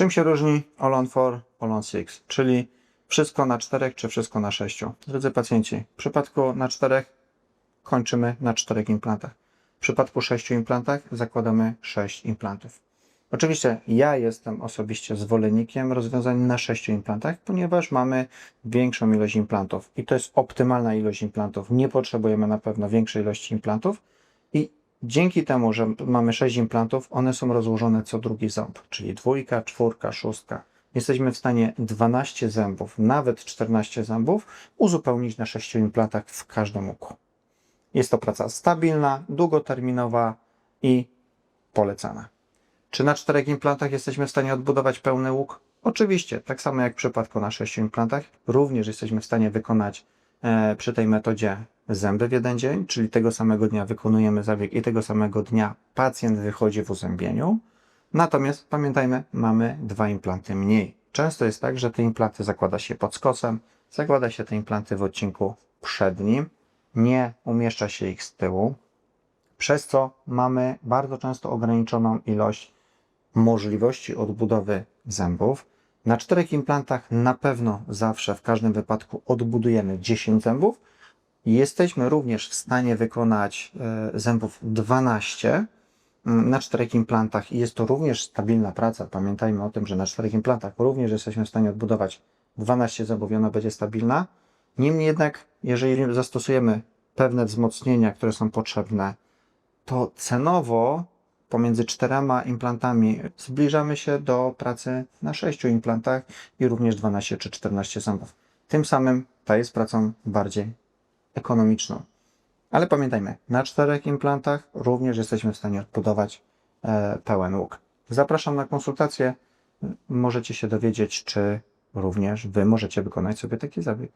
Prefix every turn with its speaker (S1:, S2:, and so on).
S1: Czym się różni Olon 4, Olon 6, czyli wszystko na czterech czy wszystko na sześciu? Drodzy pacjenci, w przypadku na czterech kończymy na czterech implantach. W przypadku sześciu implantach zakładamy sześć implantów. Oczywiście ja jestem osobiście zwolennikiem rozwiązań na sześciu implantach, ponieważ mamy większą ilość implantów i to jest optymalna ilość implantów. Nie potrzebujemy na pewno większej ilości implantów dzięki temu, że mamy sześć implantów, one są rozłożone co drugi ząb, czyli dwójka, czwórka, szóstka. Jesteśmy w stanie 12 zębów, nawet 14 zębów uzupełnić na sześciu implantach w każdym uku. Jest to praca stabilna, długoterminowa i polecana. Czy na czterech implantach jesteśmy w stanie odbudować pełny łuk? Oczywiście, tak samo jak w przypadku na sześciu implantach, również jesteśmy w stanie wykonać e, przy tej metodzie zęby w jeden dzień, czyli tego samego dnia wykonujemy zabieg i tego samego dnia pacjent wychodzi w uzębieniu. Natomiast pamiętajmy, mamy dwa implanty mniej. Często jest tak, że te implanty zakłada się pod skosem, zakłada się te implanty w odcinku przednim, nie umieszcza się ich z tyłu, przez co mamy bardzo często ograniczoną ilość możliwości odbudowy zębów. Na czterech implantach na pewno zawsze w każdym wypadku odbudujemy 10 zębów. Jesteśmy również w stanie wykonać e, zębów 12 mm, na czterech implantach i jest to również stabilna praca. Pamiętajmy o tym, że na czterech implantach również jesteśmy w stanie odbudować 12 zębów i ona będzie stabilna. Niemniej jednak, jeżeli zastosujemy pewne wzmocnienia, które są potrzebne, to cenowo pomiędzy czterema implantami zbliżamy się do pracy na sześciu implantach i również 12 czy 14 zębów. Tym samym ta jest pracą bardziej ekonomiczną. Ale pamiętajmy, na czterech implantach również jesteśmy w stanie odbudować e, pełen łuk. Zapraszam na konsultację. Możecie się dowiedzieć, czy również Wy możecie wykonać sobie taki zabieg.